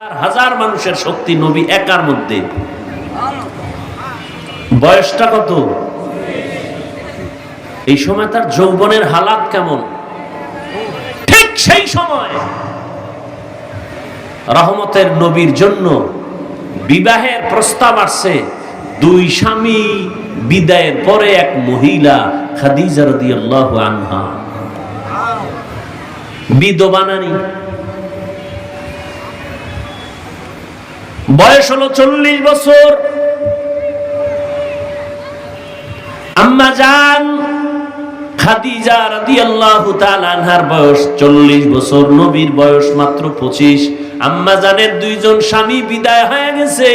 হাজার মানুষের শক্তি নবী একার মধ্যে। বয়সটা কত? এই সময় তার যৌবনের হালাত কেমন? ঠিক সেই সময় রহমতের নবীর জন্য বিবাহের প্রস্তাব আসছে। দুই স্বামী বিদায়ের পরে এক মহিলা, খাদিজা রাদিয়াল্লাহু আনহা। বিধবা নারী। বয়স হলো চল্লিশ বছর। আম্মা জান খাদিজা আনহার বয়স চল্লিশ বছর, নবীর বয়স মাত্র পঁচিশ। দুইজন স্বামী বিদায় হয়ে গেছে।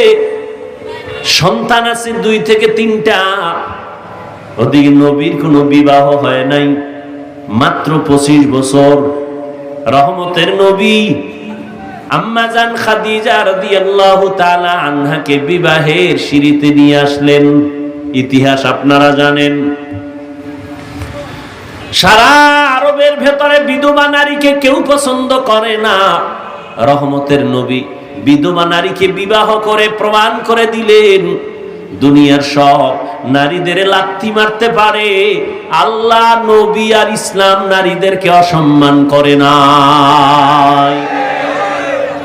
সন্তান আছে দুই থেকে তিনটা। নবীর কোনো বিবাহ হয় নাই। মাত্র পঁচিশ বছর। রহমতের নবী খাদিজা রাদিয়াল্লাহু তাআলা আনহাকে বিবাহের সিঁড়িতে নিয়ে আসলেন। ইতিহাস আপনারা জানেন। সারা আরবের ভেতরে বিধবা নারীকে কেউ পছন্দ করে না। রহমতের নবী বিধবা নারীকে বিবাহ করে, প্রমাণ করে দিলেন, দুনিয়ার সব নারীদের লাত্তি মারতে পারে। আল্লাহ নবী আর ইসলাম নারীদেরকে অসম্মান করে না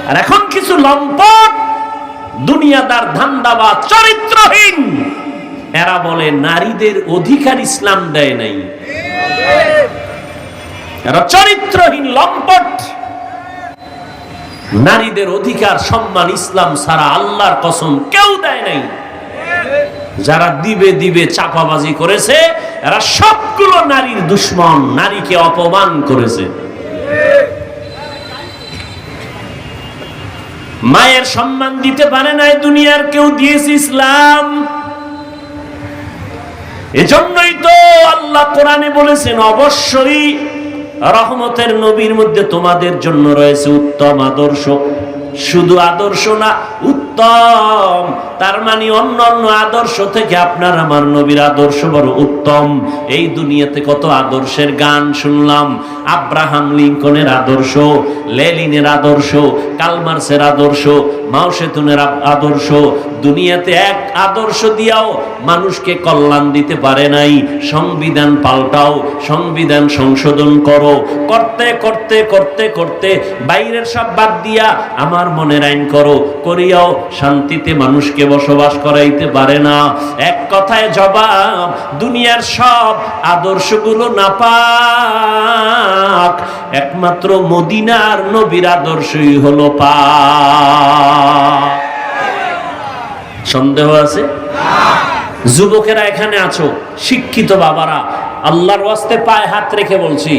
আর এখন কিছু লম্পট, দুনিয়াদার ধান্দাবাদ চরিত্রহীন। এরা বলে, নারীদের অধিকার ইসলাম দেয় নাই। এরা চরিত্রহীন লম্পট। নারীদের অধিকার, সম্মান, ইসলাম ছাড়া আল্লাহর কসম কেউ দেয় নাই। যারা দিবে দিবে, চাপাবাজি করেছে, এরা সবগুলো নারীর দুশ্মন, নারীকে অপমান করেছে। মায়ের সম্মান দিতে পারে নাই দুনিয়ার কেউ, দিয়েছে ইসলাম। এজন্যই তো আল্লাহ কোরআনে বলেছেন, অবশ্যই রহমতের নবীর মধ্যে তোমাদের জন্য রয়েছে উত্তম আদর্শ। শুধু আদর্শ না, উত্তম তার মানে অন্য অন্য আদর্শ থেকে আপনার আমার নবীর আদর্শ বড় উত্তম। এই দুনিয়াতে কত আদর্শের গান শুনলাম। আব্রাহাম লিঙ্কনের আদর্শ, লেলিনের আদর্শ, কালমার্সের আদর্শ, মাওসেতুনের আদর্শ। দুনিয়াতে এক আদর্শ দিয়াও মানুষকে কল্যাণ দিতে পারে নাই। সংবিধান পাল্টাও, সংবিধান সংশোধন করো। করতে করতে করতে করতে বাইরের সব বাদ দিয়া আমার মনের আইন করো। করিয়াও শান্তিতে মানুষকে বসবাস করাইতে পারে না। এক কথায় জবাব, দুনিয়ার সব আদর্শগুলো না পাক একমাত্র মদিনার নবীর আদর্শই হলো পা সন্দেহ আছে? যুবকেরা এখানে আছো, শিক্ষিত বাবারা, আল্লাহর ওয়াস্তে পায়ে হাত রেখে বলছি,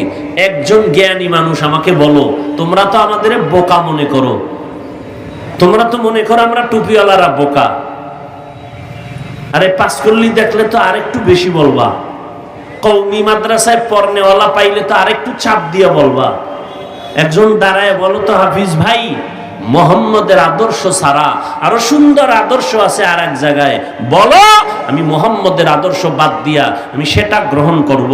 একজন জ্ঞানী মানুষ আমাকে বলো, তোমরা তো আমাদের বোকা মনে করো। তোমরা তো মনে করো আমরা টুপিওয়ালারা বোকা। আরে পাস করলি দেখলে তো আরেকটু বেশি বলবা। কৌমি মাদ্রাসায় পড়নেওয়ালা পাইলে তো আরেকটু চাপ দিয়ে বলবা। একজন দাঁড়ায় বলো তো, হাফিজ ভাই, মোহাম্মদের আদর্শ ছাড়া আরও সুন্দর আদর্শ আছে আর এক জায়গায়। বলো, আমি মোহাম্মদের আদর্শ বাদ দিয়া আমি সেটা গ্রহণ করব।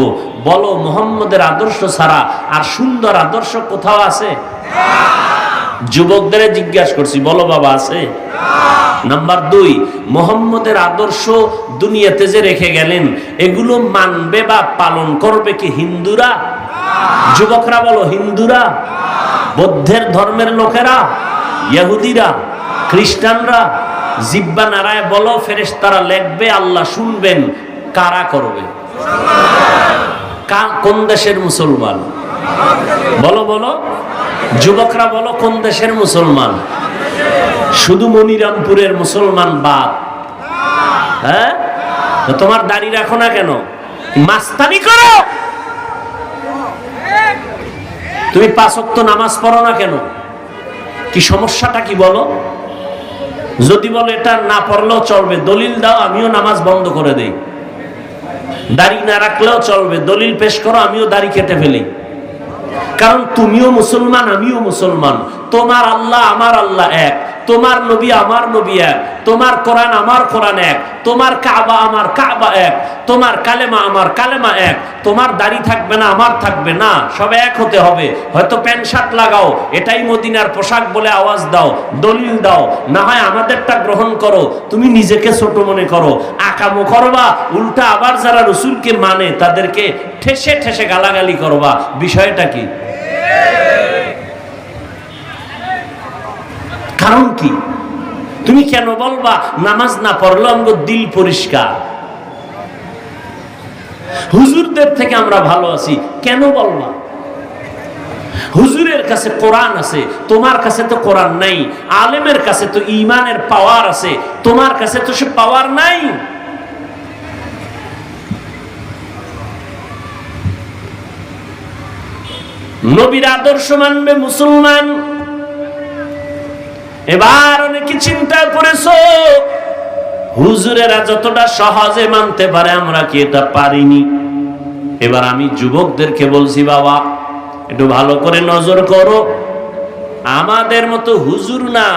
বলো, মোহাম্মদের আদর্শ ছাড়া আর সুন্দর আদর্শ কোথাও আছে? যুবকদের জিজ্ঞাসা করছি, বলো বাবা আছে? নাম্বার দুই, মোহাম্মদের আদর্শ দুনিয়াতে যে রেখে গেলেন, এগুলো মানবে বা পালন করবে কি হিন্দুরা? যুবকরা বলো, হিন্দুরা। বৌদ্ধের ধর্মের লোকেরা ইহুদিরা খ্রিস্টানরা, জিব্বা নারায় বলো ফেরেস তারা লেখবে, আল্লাহ শুনবেন, কারা করবে? কোন দেশের মুসলমান? বলো বলো। যুবকরা বলো, কোন দেশের মুসলমান? শুধু মনিরামপুরের মুসলমান বাদ। হ্যাঁ? তোমার দাড়ি রাখো না কেন? মাস্তানি করো! তুমি পাঁচক্ত নামাজ পড়ো না কেন? কি সমস্যাটা কি বলো? যদি বলো, এটা না পড়লেও চলবে, দলিল দাও, আমিও নামাজ বন্ধ করে দেই। দাড়ি না রাখলেও চলবে, দলিল পেশ করো, আমিও দাড়ি কেটে ফেলি। কারণ তুমিও মুসলমান আমিও মুসলমান। তোমার আল্লাহ আমার আল্লাহ এক। তোমার নবী আমার নবী এক, তোমার কোরআন আমার কোরআন এক, তোমার কাবা আমার কাবা এক, তোমার কালেমা আমার কালেমা এক, তোমার দাড়ি থাকবে না, আমার থাকবে না, সব এক হতে হবে। হয়তো প্যান্ট শার্ট লাগাও, এটাই মদিনার পোশাক বলে আওয়াজ দাও, দলিল দাও, না হয় আমাদেরটা গ্রহণ করো, তুমি নিজেকে ছোট মনে করো। আকামো করবা, উল্টা আবার যারা রসুলকে মানে তাদেরকে ঠেসে ঠেসে গালাগালি করবা। বিষয়টা কি? কারণ কি? তুমি কেন বলবা, নামাজ না পড়ল আমগো দিল পরিষ্কার? হুজুরদের থেকে আমরা ভালো আছি, কেন বলবা? হুজুরের কাছে কোরআন আছে, তোমার কাছে তো কোরআন নাই, আলেমের কাছে তো ইমানের পাওয়ার আছে, তোমার কাছে তো সে পাওয়ার নাই। নবীর আদর্শ মানবে মুসলমান। এবার অনেকে চিন্তা করেছ, হুজুরেরা যতটা সহজে মানতে পারে, আমরা কি এটা পারিনি? এবার আমি যুবকদেরকে বলছি, বাবা, একটু ভালো করে নজর করো। আমাদের মতো হুজুর না,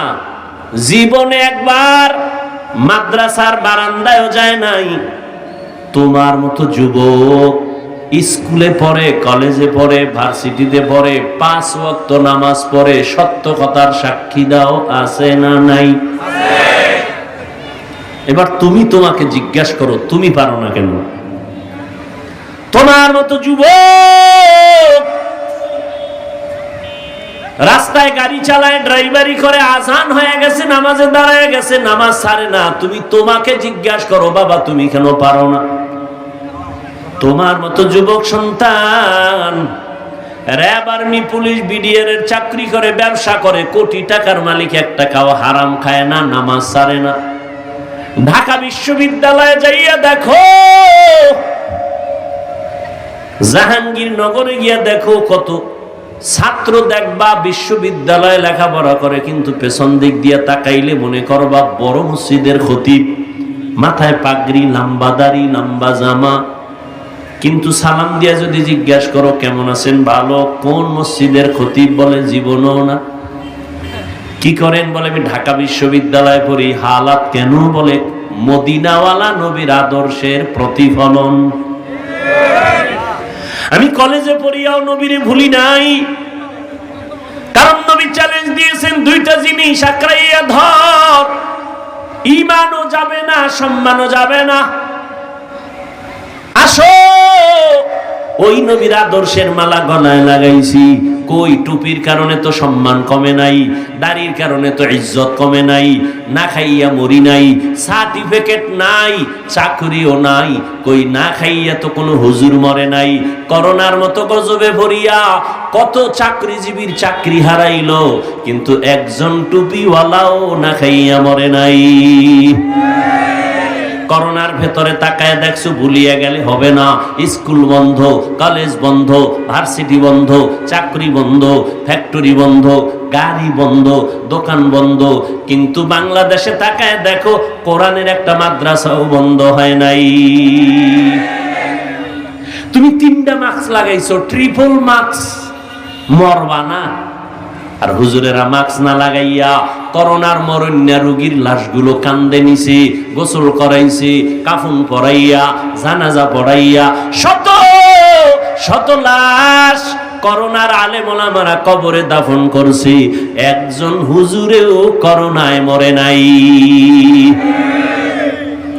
জীবনে একবার মাদ্রাসার বারান্দায়ও যায় নাই। তোমার মতো যুবক স্কুলে পড়ে, কলেজে পড়ে, ভার্সিটিতে পড়ে, পাঁচ ওয়াক্ত নামাজ পড়ে, সত্য কথার সাক্ষী দাও, আছে না নাই? এবার তুমি তোমাকে জিজ্ঞাসা করো, তুমি পারো না কেন? তোমার মতো যুবক রাস্তায় গাড়ি চালায়, ড্রাইভারি করে, আজান হয়ে গেছে, নামাজে দাঁড়ায় গেছে, নামাজ সারে না। তুমি তোমাকে জিজ্ঞাসা করো, বাবা, তুমি কেন পারো না? তোমার মতো যুবক সন্তান। র্যাব আর্মি পুলিশ বিডিআর চাকরি করে, ব্যবসা করে, কোটি টাকার মালিক এক টাকাও হারাম খায় না, নামাজ সারে না। ঢাকা বিশ্ববিদ্যালয়ে যাইয়া দেখো, জাহাঙ্গীর নগরে গিয়া দেখো কত ছাত্র দেখবা বিশ্ববিদ্যালয়ে লেখাপড়া করে, কিন্তু পেছন দিক দিয়ে তাকাইলে মনে করবা বড় মসজিদের খতিব। মাথায় পাগড়ি, লম্বা দাড়ি, লম্বা জামা। কিন্তু সালাম দিয়া যদি জিজ্ঞাসা করো, কেমন আছেন ভালো কোন মসজিদের খতিব বলে জীবনও না? কি করেন? বলে, আমি ঢাকা বিশ্ববিদ্যালয়ে পড়ি। হালাত কেন? বলে, মদিনাওয়ালা নবীর আদর্শের প্রতিফলন। আমি কলেজে পড়িয়াও নবীরে ভুলি নাই। কারণ নবী চ্যালেঞ্জ দিয়েছেন দুইটা জিনিস, আঁকড়াইয়া ধর। ইমানও যাবে না, সম্মানও যাবে না। আসো! ওই নবীর আদর্শের মালা গলায় লাগাইছি। কই, টুপির কারণে তো সম্মান কমে নাই, দাড়ির কারণে তো ইজ্জত কমে নাই, না খাইয়া মরি নাই, সার্টিফিকেট নাই, চাকরিও নাই, কই, না খাইয়া তো কোনো হুজুর মরে নাই, করোনার মতো গজবে ভরিয়া কত চাকরিজীবীর চাকরি হারাইলো, কিন্তু একজন টুপিওয়ালাও না খাইয়া মরে নাই। করোনার ভেতরে তাকায় দেখছ, ভুলিয়ে গেলে হবে না। স্কুল বন্ধ, কলেজ বন্ধ, ভার্সিটি বন্ধ, চাকরি বন্ধ, ফ্যাক্টরি বন্ধ, গাড়ি বন্ধ, দোকান বন্ধ। কিন্তু বাংলাদেশে তাকায় দেখো, কোরআনের একটা মাদ্রাসাও বন্ধ হয় নাই। তুমি তিনটা মাস্ক লাগাইছো, ট্রিপল মাস্ক। মরবা না। আর হুজুরেরা মাস্ক না লাগাইয়া করোনার মরণ্যা রুগীর লাশগুলো কান্দে নিছি, গোসল করাইছে, কাফুন পরাইয়া, জানাজা পড়াইয়া, শত শত লাশ করোনার আলেমারা কবরে দাফন করছি। একজন হুজুরেও করোনায় মরে নাই।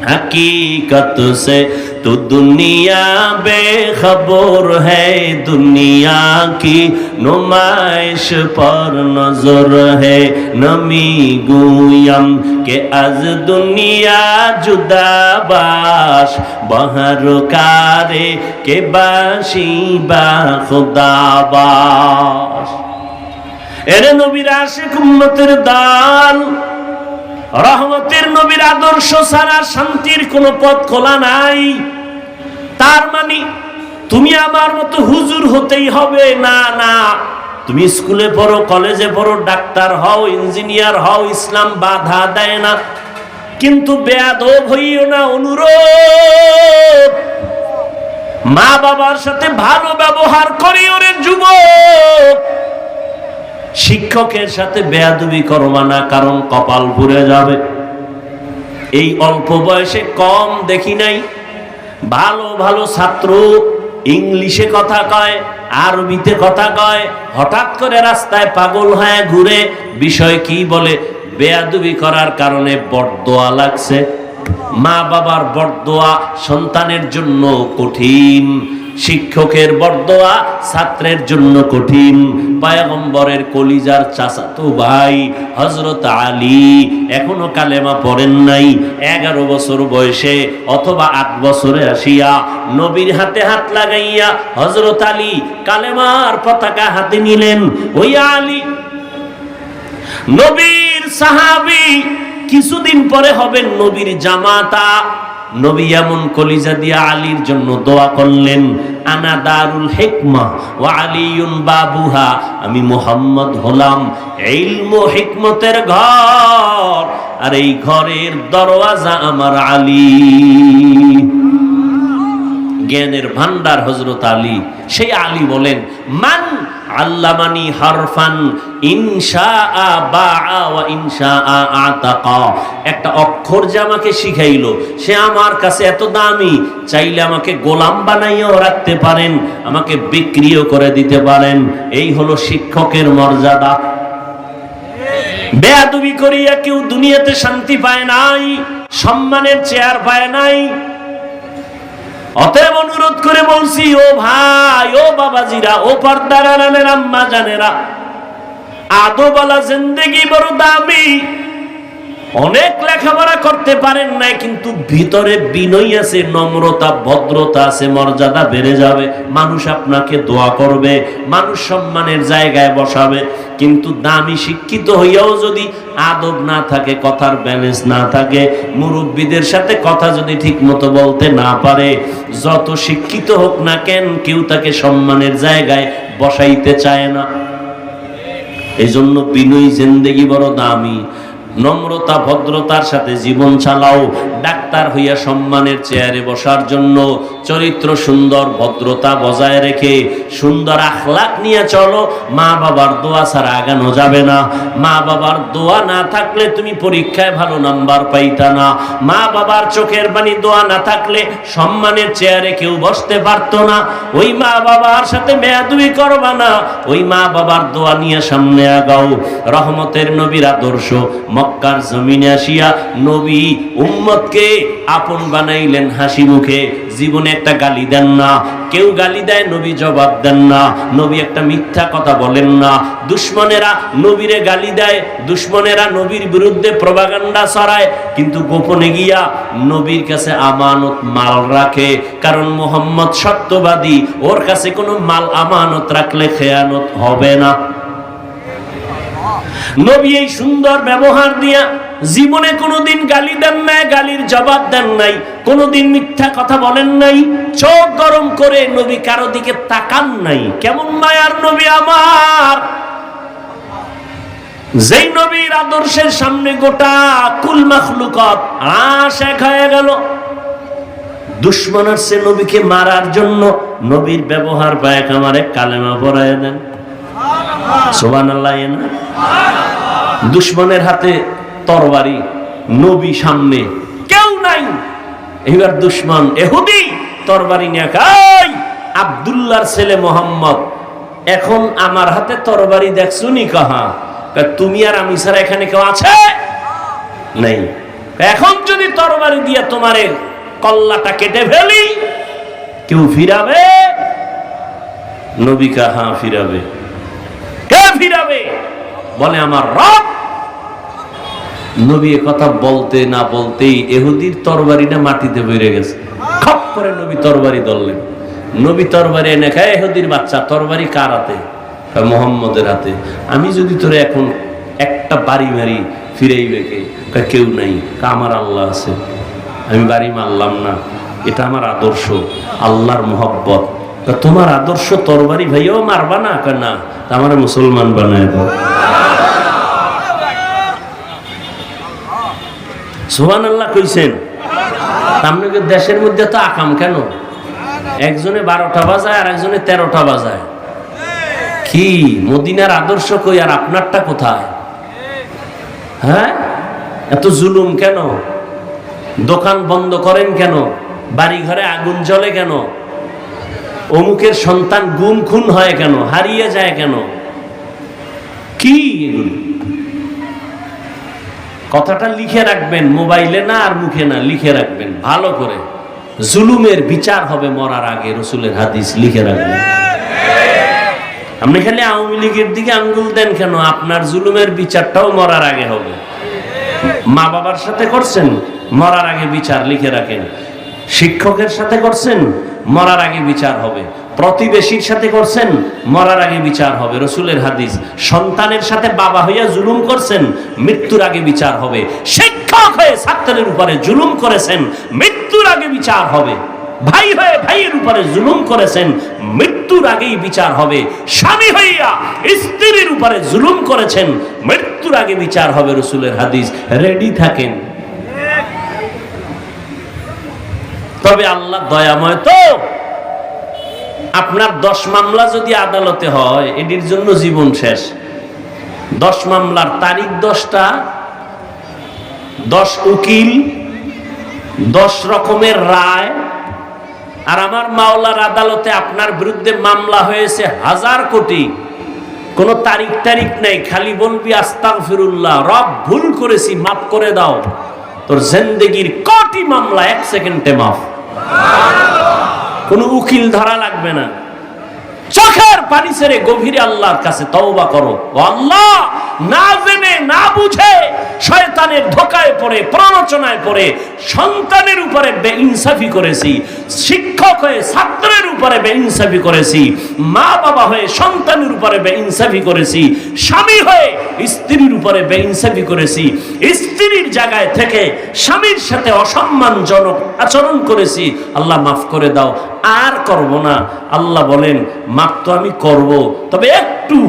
হাকিকত সে تو دنیا بے خبر ہے دنیا کی نمائش پر نظر ہے نمی گویم کہ از دنیا جدا باش بہر کارے کے باشی با خدا باش এরে নবীর আশেক উম্মতের দান রহমতের নবীর আদর্শ ছাড়া শান্তির কোনো পথ খোলা নাই তার মানে তুমি আমার মতো হুজুর হতেই হবে? না না। তুমি স্কুলে পড়ো, কলেজে পড়ো, ডাক্তার হও, ইঞ্জিনিয়ার হও, ইসলাম বাধা দেয় না। কিন্তু বেয়াদব হইও না, অনুরোধ। মা বাবার সাথে ভালো ব্যবহার করি ওরে যুবক। শিক্ষকের সাথে বেয়াদুবি করবা না, কারণ কপাল পুড়ে যাবে। এই অল্প বয়সে কম দেখি নাই। ভালো ভালো ছাত্র, ইংলিশে কথা কয়, আরবিতে কথা কয়, হঠাৎ করে রাস্তায় পাগল হয়ে ঘুরে, বিষয় কি বলে? বেয়াদুবি করার কারণে বটদোয়া লাগছে। মা বাবার বটদোয়া সন্তানের জন্য কঠিন। শিক্ষকের বরদোয়া ছাত্রের জন্য কঠিন। পায়গম্বরের কলিজার চাচাতো ভাই হজরত আলী এখনও কালেমা পড়েন নাই। এগারো বছর বয়সে অথবা আট বছরে আসিয়া নবীর হাতে হাত লাগাইয়া হজরত আলী কালেমার পতাকা হাতে নিলেন। ওই আলী নবীর সাহাবি কিছুদিন পরে হবেন নবীর জামাতা। নবী এমন কলিজা দিয়া আলীর জন্য দোয়া করলেন, আনা দারুল হেকমা ও আলিউন বাবুহা, আমি মোহাম্মদ হলাম ইলম হিকমতের ঘর, আর এই ঘরের দরওয়াজা আমার আলী। জ্ঞানের ভান্ডার হজরত আলী। সেই আলী বলেন, মান আল্লামানি হারফান ইনশা বা ইনশা আতাকা। একটা অক্ষর যে আমাকে শিখাইলো, সে আমার কাছে এত দামি, চাইলে আমাকে গোলাম বানাইয়াও রাখতে পারেন, আমাকে বিক্রিও করে দিতে পারেন। এই হলো শিক্ষকের মর্যাদা। বেয়াদবি করিয়া কেউ দুনিয়াতে শান্তি পায় নাই, সম্মানের চেয়ার পায় নাই অতএব অনুরোধ করে বলছি, ও ভাই, ও বাবাজিরা, ও পর্দারানের আম্মা জানেরা আদোবালা জিন্দেগি বড় দামি। অনেক লেখাপড়া করতে পারেন নাই, কিন্তু ভিতরে বিনয় আছে, নম্রতা, ভদ্রতা আছে, মর্যাদা বেড়ে যাবে। মানুষ আপনাকে দোয়া করবে, মানুষ সম্মানের জায়গায় বসাবে। কিন্তু দামি শিক্ষিত হইয়াও যদি আদব না থাকে, কথার ব্যালেন্স না থাকে, মুরব্বীদের সাথে কথা যদি ঠিক মতো বলতে না পারে, যত শিক্ষিত হোক না কেন কেউ তাকে সম্মানের জায়গায় বসাইতে চায় না। এই জন্য বিনয়ী জিন্দেগি বড় দামি। নম্রতা, ভদ্রতার সাথে জীবন চালাও। ডাক্তার হইয়া সম্মানের চেয়ারে বসার জন্য চরিত্র সুন্দর, ভদ্রতা বজায় রেখে সুন্দর আখলাক নিয়ে চলো। মা বাবার দোয়া ছাড়া আগানো যাবে না। মা বাবার দোয়া না থাকলে তুমি পরীক্ষায় ভালো নাম্বার পাইতা না। মা বাবার চোখের বাণী দোয়া না থাকলে সম্মানের চেয়ারে কেউ বসতে পারতো না। ওই মা বাবার সাথে মেয়াদুই করবা না। ওই মা বাবার দোয়া নিয়ে সামনে আগাও। রহমতের নবীর আদর্শ মক্কার জমিনে আসিয়া নবী উম্মতকে আপন বানাইলেন হাসি মুখে। জীবনে একটা গালি দেন না। কেউ গালি দেয়, নবী জবাব দেন না। নবী একটা মিথ্যা কথা বলেন না। দুশ্মনেরা নবীরে গালি দেয়, দুশ্মনেরা নবীর বিরুদ্ধে প্রবাগান্ডা ছড়ায়। কিন্তু গোপনে গিয়া নবীর কাছে আমানত মাল রাখে। কারণ মোহাম্মদ সত্যবাদী, ওর কাছে কোনো মাল আমানত রাখলে খেয়ানত হবে না। নবী এই সুন্দর ব্যবহার দিয়া জীবনে কোনোদিন গালি দেন নাই, গালির জবাব দেন নাই, কোনোদিন মিথ্যা কথা বলেন নাই, চোখ গরম করে নবী কারও দিকে তাকান নাই। কেমন মায়ার নবী আমার। যেই নবীর আদর্শের সামনে গোটা কুল মাখলুকত আশ এক হয়ে গেল। দুশ্মন আসছে নবীকে মারার জন্য নবীর ব্যবহার পায় আমারে কালেমা পড়ায় দেন। সোবান আল্লাহ না? দুশ্মনের হাতে তরবারি, নবী সামনে, কেউ নাই। এবার দুশ্মন এহুদি, তরবারি নিয়ে কাই? আবদুল্লাহর ছেলে মোহাম্মদ, এখন আমার হাতে তরবারি দেখছ নি কাহা? তুমি আর আমি ছাড়া এখানে কেউ আছে? নেই। এখন যদি তরবারি দিয়ে তোমারে কল্লাটা কেটে ফেলি, কেউ ফিরাবে? নবী কাহা ফিরাবে? কে ফিরাবে? বলে আমার রব নবী কথা বলতে না বলতেই এহুদির তরবারিটা মাটিতে বেড়ে গেছে। খপ করে নবী তরবারি ধরলেন। নবী তরবারি এনে খায় এহুদির বাচ্চা তরবারি কার হাতে? মোহাম্মদের হাতে। আমি যদি তোরে এখন একটা বাড়ি মারি ফিরেই রেখে কয়, কেউ নাই আমার আল্লাহ আছে। আমি বাড়ি মারলাম না এটা আমার আদর্শ আল্লাহর মোহব্বত। তোমার আদর্শ তরবারি ভাইও মারবা না কয়, না? তা আমার মুসলমান বানায় দাও। সোহান আল্লাহ কইছেন আপনাকে দেশের মধ্যে তো আকাম কেন? একজনে বারোটা বাজায় আর একজনে তেরোটা বাজায়। কি? মদিনার আদর্শ কই আর আপনারটা কোথায়? হ্যাঁ? এত জুলুম কেন? দোকান বন্ধ করেন কেন? বাড়ি ঘরে আগুন জ্বলে কেন? অমুকের সন্তান গুম খুন হয় কেন? হারিয়ে যায় কেন? কি এগুলো? কথাটা লিখে রাখবেন, মোবাইলে না আর মুখে না, লিখে রাখবেন। ভালো করে। জুলুমের বিচার হবে মরার আগে, রসুলের হাদিস লিখে রাখবেন। আপনি খালি আওয়ামী লীগের দিকে আঙ্গুল দেন কেন? আপনার জুলুমের বিচারটাও মরার আগে হবে। মা বাবার সাথে করছেন? মরার আগে বিচার লিখে রাখেন। শিক্ষকের সাথে করছেন? মরার আগে বিচার হবে। প্রতিবেশীর সাথে করছেন, মরার আগে বিচার হবে। রসুলের হাদিস, সন্তানের সাথে বাবা হইয়া জুলুম করছেন, মৃত্যুর আগে বিচার হবে। শিক্ষক হয়ে ছাত্রের উপরে জুলুম করেছেন, মৃত্যুর আগে বিচার হবে। ভাই হয়ে ভাইয়ের উপরে জুলুম করেছেন, মৃত্যুর আগেই বিচার হবে। স্বামী হইয়া স্ত্রীর উপরে জুলুম করেছেন, মৃত্যুর আগে বিচার হবে রসুলের হাদিস। রেডি থাকেন। তবে আল্লাহ দয়াময় তো। আপনার দশ মামলা যদি আদালতে হয়, এটির জন্য জীবন শেষ। দশ মামলার তারিখ দশটা, দশ উকিল, দশ রকমের রায়। আর আমার মাওলার আদালতে আপনার বিরুদ্ধে মামলা হয়েছে হাজার কোটি। কোন তারিখ তারিখ নেই, খালি বলবি আস্তাক ফিরুল্লাহ রব ভুল করেছি, মাফ করে দাও। তোর জিন্দেগির কোটি মামলা, এক সেকেন্ডে মাফ। কোনো উকিল ধরা লাগবে না। চোখের পানি ছেড়ে গভীরে আল্লাহর কাছে তওবা করো। আল্লাহ, না জেনে, না বুঝে শয়তানের ধোকায় পড়ে, প্ররোচনায় পড়ে, সন্তানের উপরে বেইনসাফি করেছি, শিক্ষক হয়ে ছাত্রের উপরে বেইনসাফি করেছি মা বাবা হয়ে সন্তানের উপরে বেইনসাফি করেছি, স্বামী হয়ে স্ত্রীর উপরে বেইনসাফি করেছি, স্ত্রীর জায়গায় থেকে স্বামীর সাথে অসম্মানজনক আচরণ করেছি, আল্লাহ মাফ করে দাও, আর করব না। আল্লাহ বলেন, মাপ তো আমি করব, তবে একটু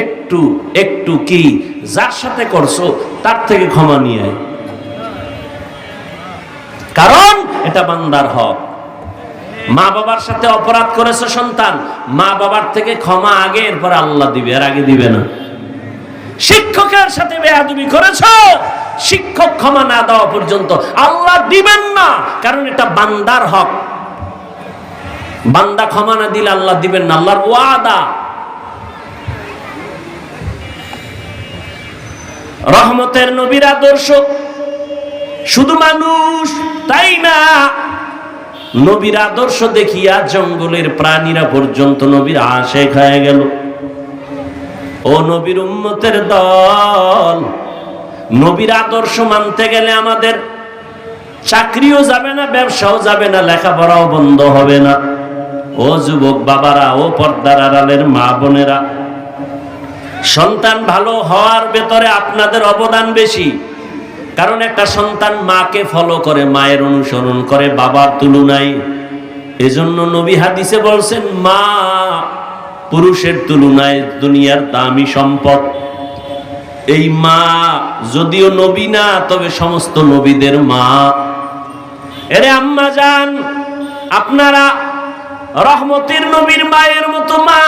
একটু একটু কি যার সাথে করছ, তার থেকে ক্ষমা নিয়ে আয়। কারণ এটা বান্দার হক। মা বাবার সাথে অপরাধ করেছে সন্তান, মা বাবার থেকে ক্ষমা আগে, এরপর আল্লাহ দিবে, আর আগে দিবে না। শিক্ষকের সাথে বেয়াদবি করেছ, শিক্ষক ক্ষমা না দেওয়া পর্যন্ত আল্লাহ দিবেন না, কারণ এটা বান্দার হক। বান্দা ক্ষমা না দিলে আল্লাহ দিবেন না, আল্লাহর ওয়াদা। রহমতের নবীর আদর্শ। শুধু মানুষ, তাই না? নবীর আদর্শ দেখিয়া জঙ্গলের প্রাণীরা পর্যন্ত নবীর আশে খায় গেল। ও নবীর উম্মতের দল, নবীর আদর্শ মানতে গেলে আমাদের চাকরিও যাবে না, ব্যবসাও যাবে না, লেখাপড়াও বন্ধ হবে না। ও যুবক বাবারা, ও পর্দার আড়ালের মা বোনেরা সন্তান ভালো হওয়ার ভেতরে আপনাদের অবদান বেশি। কারণ একটা সন্তান মাকে ফলো করে, মায়ের অনুসরণ করে, বাবার তুলনায়। এজন্য নবী হাদিসে বলছেন, মা, পুরুষের তুলনায় দুনিয়ার দামি সম্পদ। এই মা যদিও নবী না, তবে সমস্ত নবীদের মা। এরে আম্মা যান আপনারা রহমতের নবীর মায়ের মতো মা।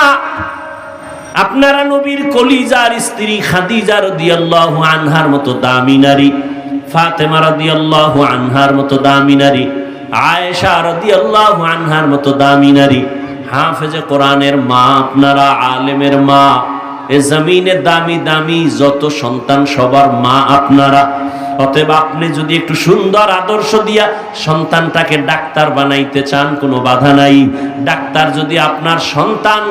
আপনারা নবীর কলিজার স্ত্রী খাদিজা রাদিয়াল্লাহু আনহার মতো দামি নারী, ফাতেমা রাদিয়াল্লাহু আনহার মতো দামি নারী, আয়েশা রাদিয়াল্লাহু আনহার মতো দামি নারী, হাফেজে কোরআনের মা, আপনারা আলেমের মা, এ জমিনে দামি দামি যত সন্তান সবার মা আপনারা। অতএব আপনি যদি একটু সুন্দর আদর্শ দিয়া সন্তানটাকে ডাক্তার বানাইতে চান, কোনো বাধা নাই। ডাক্তার যদি আপনার সন্তান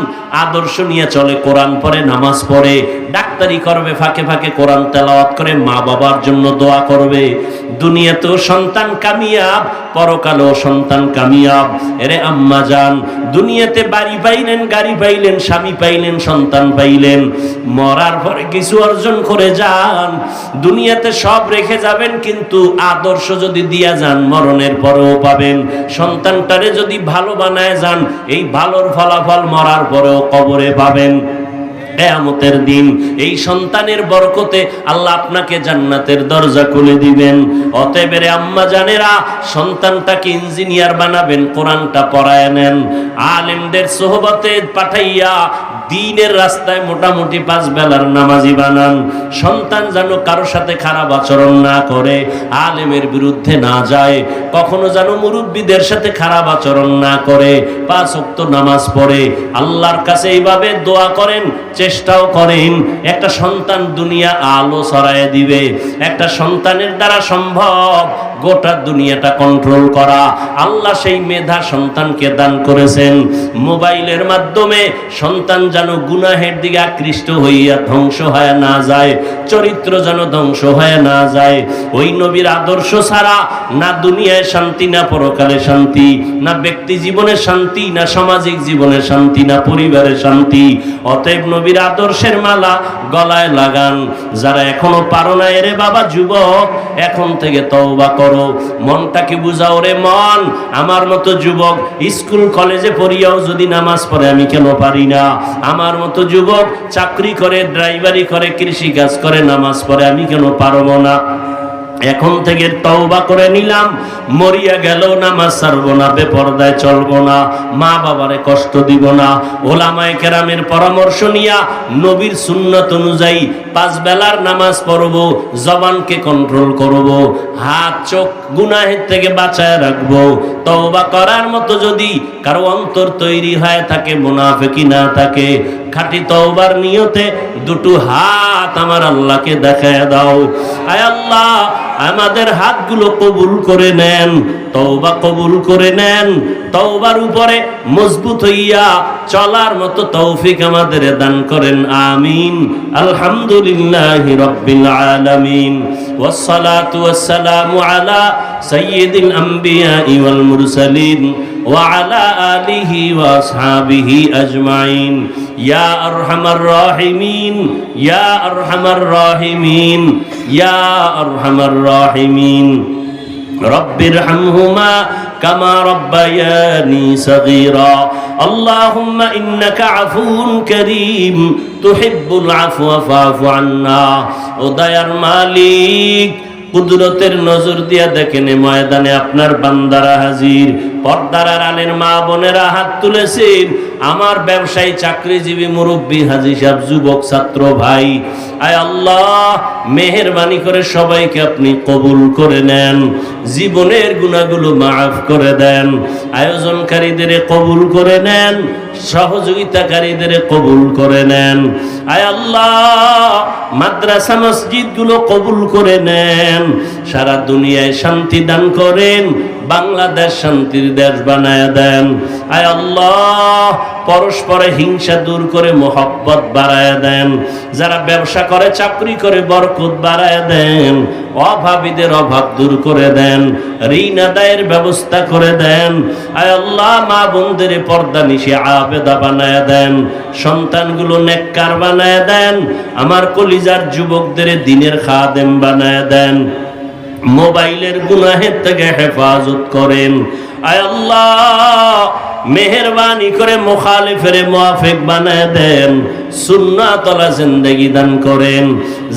আদর্শ নিয়ে চলে কোরআন পরে নামাজ পড়ে ডাক্তারি করবে, ফাঁকে ফাঁকে কোরআন তেলাওয়াত করে মা বাবার জন্য দোয়া করবে। দুনিয়াতেও সন্তান কামিয়াব, পরকালেও সন্তান কামিয়াব। এরে আম্মা যান দুনিয়াতে বাড়ি পাইলেন, গাড়ি পাইলেন, স্বামী পাইলেন, সন্তান পাইলেন, মরার পরে কিছু অর্জন করে যান। দুনিয়াতে সব রেখে যাবেন, কিন্তু আদর্শ যদি দিয়া যান, মরণের পরেও পাবেন। সন্তানটারে যদি ভালো বানায় যান, এই ভালোর ফলাফল মরার পরেও কবরে পাবেন। কেয়ামতের দিন এই সন্তানের বরকতে আল্লাহ আপনাকে জান্নাতের দরজা খুলে দিবেন। অতএবের আম্মা জানেরা, সন্তানটাকে ইঞ্জিনিয়ার বানাবেন, কোরআনটা পড়ায় নেন। আলেমদের সোহবতে পাঠাইয়া দিনের রাস্তায় মোটামুটি পাঁচ বেলার নামাজি বানান। সন্তান যেন কারোর সাথে খারাপ আচরণ না করে, আলেমের বিরুদ্ধে না যায়, কখনো যেন মুরব্বীদের সাথে খারাপ আচরণ না করে, পাঁচ অক্ত নামাজ পড়ে। আল্লাহর কাছে এইভাবে দোয়া করেন, চেষ্টাও করেন। একটা সন্তান দুনিয়া আলো ছড়ায় দিবে। একটা সন্তানের দ্বারা সম্ভব গোটা দুনিয়াটা কন্ট্রোল করা। আল্লাহ সেই মেধা সন্তানকে দান করেছেন। মোবাইলের মাধ্যমে সন্তান যেন গুনাহের দিকে আকৃষ্ট হইয়া ধ্বংস হয়ে না যায়, চরিত্র যেন ধ্বংস হয়ে না যায়। ওই নবীর আদর্শ ছাড়া না দুনিয়ায় শান্তি, না পরকালে শান্তি, না ব্যক্তি জীবনে শান্তি, না সামাজিক জীবনে শান্তি, না পরিবারে শান্তি। অতএব নবীর আদর্শের মালা গলায় লাগান। যারা এখনও পারো না এরে বাবা, যুবক, এখন থেকে তওবা করো। মনটাকে বুঝাও রে মন। আমার মতো যুবক, স্কুল, কলেজে পড়িয়াও যদি নামাজ পড়ে, আমি কেন পারি না? আমার মতো যুবক, চাকরি করে, ড্রাইভারি করে কৃষি কাজ করে, নামাজ পড়ে, আমি কেন পারব না? এখন থেকে তওবা করে নিলাম। মরিয়া গেল নামাজ ছাড়বো না, বেপরদায় চলবো না, মা বাবারে কষ্ট দিব না। ওলামায়ে কেরামের পরামর্শ নিয়া নবীর সুন্নত অনুযায়ী পাঁচ বেলার নামাজ পড়ব, জবানকে কন্ট্রোল করব, হাত, চোখ গুনাহের থেকে বাঁচায় রাখব। তওবা করার মতো যদি কারও অন্তর তৈরি হয় থাকে মুনাফেকি না থাকে, খাঁটি তওবার নিয়তে দুটো হাত আমার আল্লাহকে দেখায় দাও। আয় আল্লাহ আমাদের হাতগুলো কবুল করে নেন, তওবা কবুল করে নেন, তওবার উপরে মজবুত হইয়া চলার মতো তৌফিক আমাদের দান করেন, আমিন। আলহামদুলিল্লাহি রাব্বিল আলামিন। ওয়াসসালামু আলা সাইয়্যিদিল আমবিয়াই ওয়াল মুরসালিন। وعلى آله وأصحابه أجمعين يا أرحم الراحمين يا أرحم الراحمين يا أرحم الراحمين رب ارحمهما كما ربياني صغيرا اللهم إنك عفو كريم تحب العفو فاعف عنا ودير مالك কুদরতের নজর দিয়া দেখেন এ ময়দানে আপনার বান্দারা হাজির পর্দার আলের মা বোনেরা হাত তুলেছেন। আমার ব্যবসায়ী চাকরিজীবী মুরব্বী হাজি সাহেব, যুবক ছাত্র ভাই, আয় আল্লাহ, মেহেরবানি করে সবাইকে আপনি কবুল করে নেন, জীবনের গুণাগুলো মাফ করে দেন, আয়োজনকারীদের কবুল করে নেন, সহযোগিতাকারীদের কবুল করে নেন, আয় আল্লাহ, মাদ্রাসা মসজিদগুলো কবুল করে নেন, সারা দুনিয়ায় শান্তি দান করেন বাংলাদেশ শান্তির দেশ বানায় দেন। আয় আল্লাহ, পরস্পরে হিংসা দূর করে মোহব্বত বাড়ায় দেন। যারা ব্যবসা করে, চাকরি করে, বরকত বাড়ায় দেন। অভাবীদের অভাব দূর করে দেন। ঋণ আদায়ের ব্যবস্থা করে দেন। আয় আল্লাহ, মা বোনদের পর্দা নিশে আবেদা বানায় দেন। সন্তানগুলো নেককার বানায় দেন। আমার কলিজার যুবকদের দিনের খাদেম বানায় দেন। মোবাইলের গুনাহের থেকে হেফাজত করেন। আয় আল্লাহ, মেহরবানি করে মুখালিফের মুআফিক বানায় দেন সুন্নাতলা জিন্দেগি দান করেন।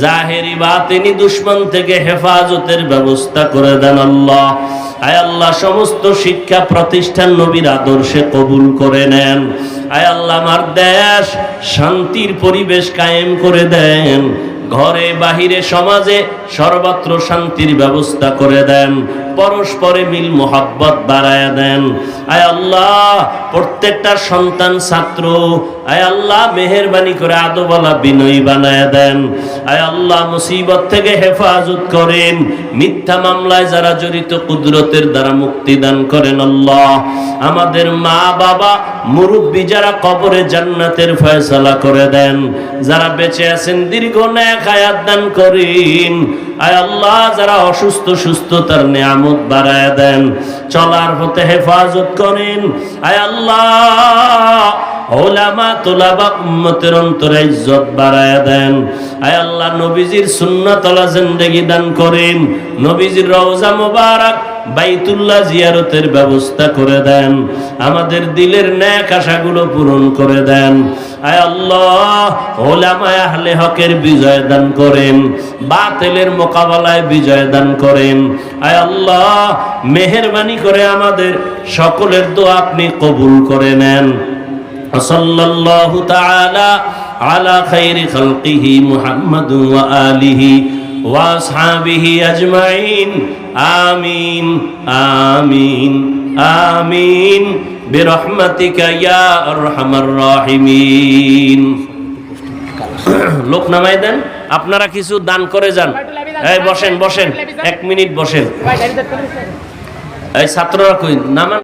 জাহেরি বাতিনি দুশ্মন থেকে হেফাজতের ব্যবস্থা করে দেন আল্লাহ। আয় আল্লাহ, সমস্ত শিক্ষা প্রতিষ্ঠান নবীর আদর্শে কবুল করে নেন। আয় আল্লাহ, আমার দেশ শান্তির পরিবেশ কায়েম করে দেন। ঘরে বাহিরে সমাজে সর্বত্র শান্তির ব্যবস্থা করে দেন। পরস্পরে মিল মোহাব্বত বাড়ায় দেন। আয় আল্লাহ, প্রত্যেকটা সন্তান ছাত্র, আয় আল্লাহ, মেহরবানি করে আদোবালা বিনয়ী বানায় দেন। আয় আল্লাহ, মুসিবত থেকে হেফাজত করেন। মিথ্যা মামলায় যারা জড়িত, কুদরতের দ্বারা মুক্তি দান করেন আল্লাহ। আমাদের মা বাবা, মুরব্বী যারা কবরে জান্নাতের ফয়সালা করে দেন, যারা বেঁচে আছেন, দীর্ঘ ন্যাক হায়াত দান করেন। আয় আল্লাহ, যারা অসুস্থ, সুস্থতার নিয়ামত বাড়ায় দেন। চলার হতে হেফাজত করেন। আয় আল্লাহ, ওলামা তোলাবা উম্মতের অন্তরে ইজ্জত দেন। আয় আল্লাহ, নবীজির সুন্নাতলা জিন্দেগি দান করেন। নবীজির রওজা মোবারক বাইতুল্লাহ জিয়ারতের ব্যবস্থা করে দেন। আমাদের দিলের ন্যাক আশাগুলো পূরণ করে দেন। আয় আল্লাহ, ওলামায় আহলে হকের বিজয় দান করেন। বাতেলের মোকাবেলায় বিজয় দান করেন। আয় আল্লাহ, মেহরবানি করে আমাদের সকলের দোয়া আপনি কবুল করে নেন। সাল্লাল্লাহু তাআলা আলা খাইরি খালকিহি মুহাম্মাদ ওয়া আলিহি وأصحابه أجمعين آمين آمين آمين برحمتك يا أرحم الراحمين লোক নামাই দেন আপনারা কিছু দান করে যান এই বসেন বসেন এক মিনিট বসেন এই ছাত্ররা কই নামান